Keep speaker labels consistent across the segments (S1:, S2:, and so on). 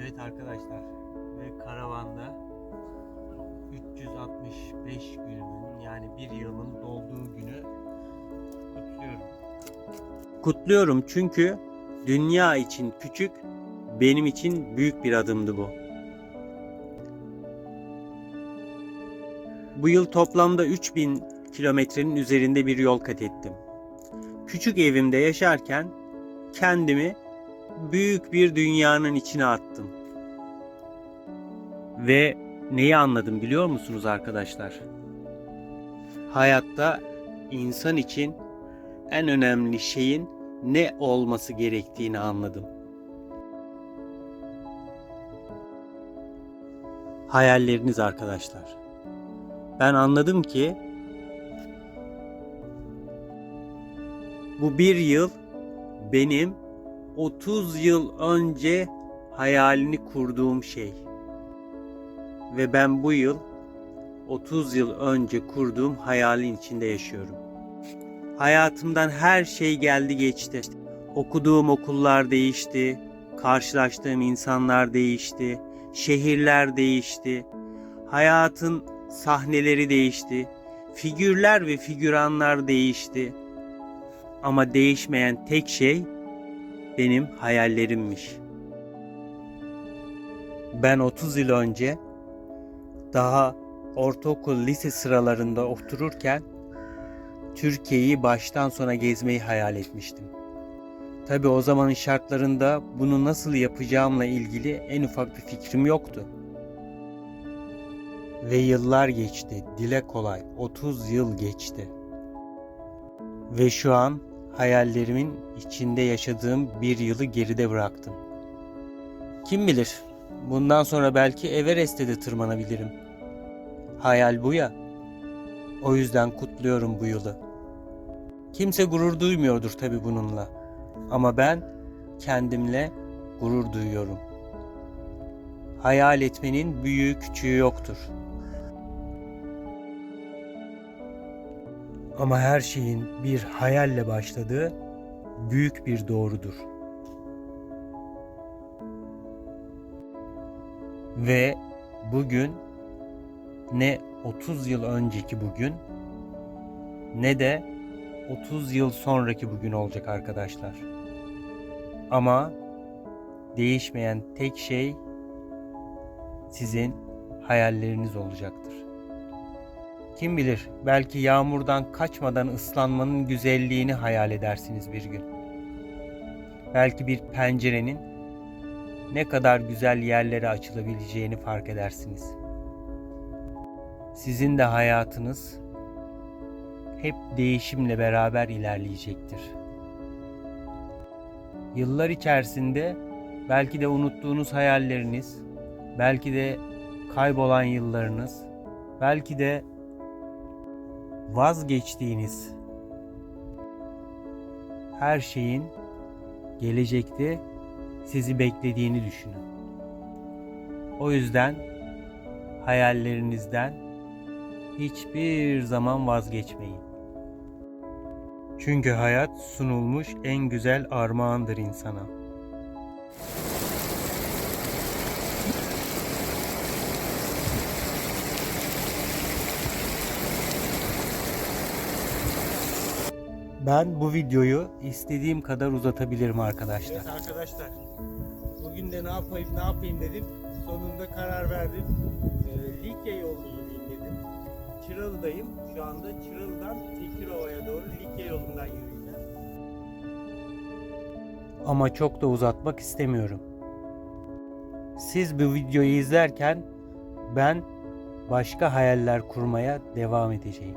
S1: Evet arkadaşlar ve karavanda 365 günümün yani bir yılın dolduğu günü kutluyorum. Kutluyorum çünkü dünya için küçük, benim için büyük bir adımdı bu. Bu yıl toplamda 3000 kilometrenin üzerinde bir yol kat ettim. Küçük evimde yaşarken kendimi büyük bir dünyanın içine attım. Ve neyi anladım biliyor musunuz arkadaşlar? Hayatta insan için en önemli şeyin ne olması gerektiğini anladım. Hayalleriniz arkadaşlar. Ben anladım ki bu bir yıl benim 30 yıl önce hayalini kurduğum şey. Ve ben bu yıl 30 yıl önce kurduğum hayalin içinde yaşıyorum. Hayatımdan her şey geldi geçti. Okuduğum okullar değişti, karşılaştığım insanlar değişti, şehirler değişti. Hayatın sahneleri değişti. Figürler ve figüranlar değişti. Ama değişmeyen tek şey benim hayallerimmiş. Ben 30 yıl önce daha ortaokul lise sıralarında otururken Türkiye'yi baştan sona gezmeyi hayal etmiştim. Tabi o zamanın şartlarında bunu nasıl yapacağımla ilgili en ufak bir fikrim yoktu. Ve yıllar geçti. Dile kolay 30 yıl geçti. Ve şu an hayallerimin içinde yaşadığım bir yılı geride bıraktım. Kim bilir, bundan sonra belki Everest'e de tırmanabilirim. Hayal bu ya. O yüzden kutluyorum bu yılı. Kimse gurur duymuyordur tabi bununla. Ama ben kendimle gurur duyuyorum. Hayal etmenin büyüğü küçüğü yoktur. Ama her şeyin bir hayalle başladığı büyük bir doğrudur. Ve bugün ne 30 yıl önceki bugün ne de 30 yıl sonraki bugün olacak arkadaşlar. Ama değişmeyen tek şey sizin hayalleriniz olacaktır. Kim bilir belki yağmurdan kaçmadan ıslanmanın güzelliğini hayal edersiniz bir gün. Belki bir pencerenin ne kadar güzel yerlere açılabileceğini fark edersiniz. Sizin de hayatınız hep değişimle beraber ilerleyecektir. Yıllar içerisinde belki de unuttuğunuz hayalleriniz, belki de kaybolan yıllarınız, belki de vazgeçtiğiniz her şeyin gelecekte sizi beklediğini düşünün. O yüzden hayallerinizden hiçbir zaman vazgeçmeyin. Çünkü hayat sunulmuş en güzel armağandır insana. Ben bu videoyu istediğim kadar uzatabilirim arkadaşlar.
S2: Evet arkadaşlar. Bugün de ne yapayım ne yapayım dedim. Sonunda karar verdim. Ee, Likya yolunu yürüyeyim dedim. Çıralı'dayım. Şu anda Çıralı'dan Tekirova'ya doğru Likya yolundan yürüyeceğim.
S1: Ama çok da uzatmak istemiyorum. Siz bu videoyu izlerken ben başka hayaller kurmaya devam edeceğim.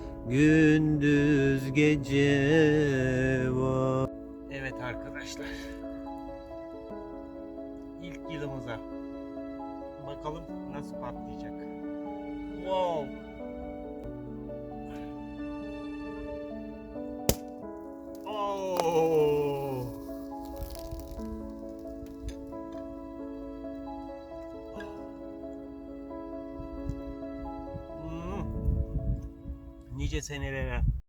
S1: Gündüz gece var. Evet arkadaşlar. İlk yılımıza Bakalım nasıl patlayacak
S2: diyeceksin Eren'e?